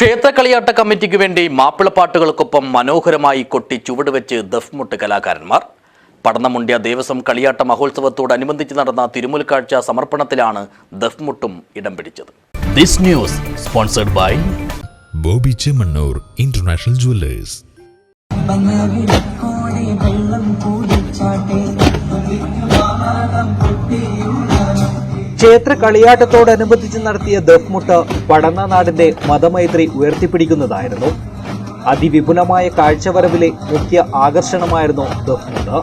ക്ഷേത്രകളിയാട്ട കമ്മിറ്റിക്ക് വേണ്ടി മാപ്പിളപ്പാട്ടുകൾക്കൊപ്പം മനോഹരമായി കൊട്ടി ചുവടുവെച്ച് ദഫ്മുട്ട് കലാകാരന്മാർ. പടന്നമുണ്ട്യ ദേവസ്വം കളിയാട്ട മഹോത്സവത്തോടനുബന്ധിച്ച് നടന്ന തിരുമുൽക്കാഴ്ച സമർപ്പണത്തിലാണ് ദഫ്മുട്ടും ഇടം പിടിച്ചത്. This news sponsored by Bobby Chemmanur international jewellers. ക്ഷേത്ര കളിയാട്ടത്തോടനുബന്ധിച്ച് നടത്തിയ ദഫ്മുട്ട് പടന്ന നാടിന്റെ മതമൈത്രി ഉയർത്തിപ്പിടിക്കുന്നതായിരുന്നു. അതിവിപുലമായ കാഴ്ചവരവിലെ മുഖ്യ ആകർഷണമായിരുന്നു ദഫ്മുട്ട്.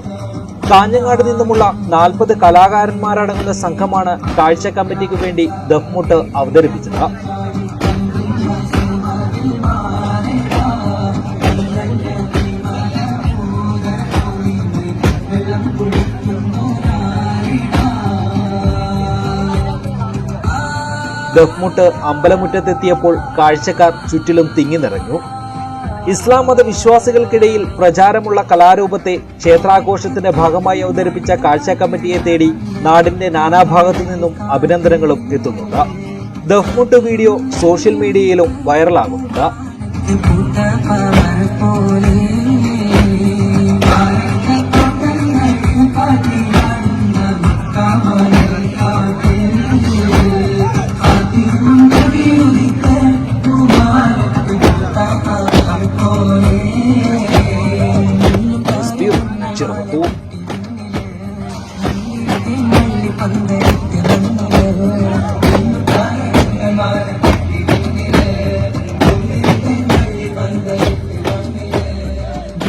കാഞ്ഞങ്ങാട് നിന്നുമുള്ള നാൽപ്പത് കലാകാരന്മാരടങ്ങുന്ന സംഘമാണ് കാഴ്ച കമ്മിറ്റിക്ക് വേണ്ടി ദഫ്മുട്ട് അവതരിപ്പിച്ചത്. ദഫ്മുട്ട് അമ്പലമുറ്റത്തെത്തിയപ്പോൾ കാഴ്ചക്കാർ ചുറ്റിലും തിങ്ങി നിറഞ്ഞു. ഇസ്ലാം മത വിശ്വാസികൾക്കിടയിൽ പ്രചാരമുള്ള കലാരൂപത്തെ ക്ഷേത്രാഘോഷത്തിന്റെ ഭാഗമായി അവതരിപ്പിച്ച കാഴ്ച കമ്മിറ്റിയെ തേടി നാടിന്റെ നാനാഭാഗത്തു നിന്നും അഭിനന്ദനങ്ങളും എത്തുന്നുണ്ട്. ദഫ്മുട്ട് വീഡിയോ സോഷ്യൽ മീഡിയയിലും വൈറലാകുന്നുണ്ട്. ചെറുപ്പൂ പന്തരത്തിൽ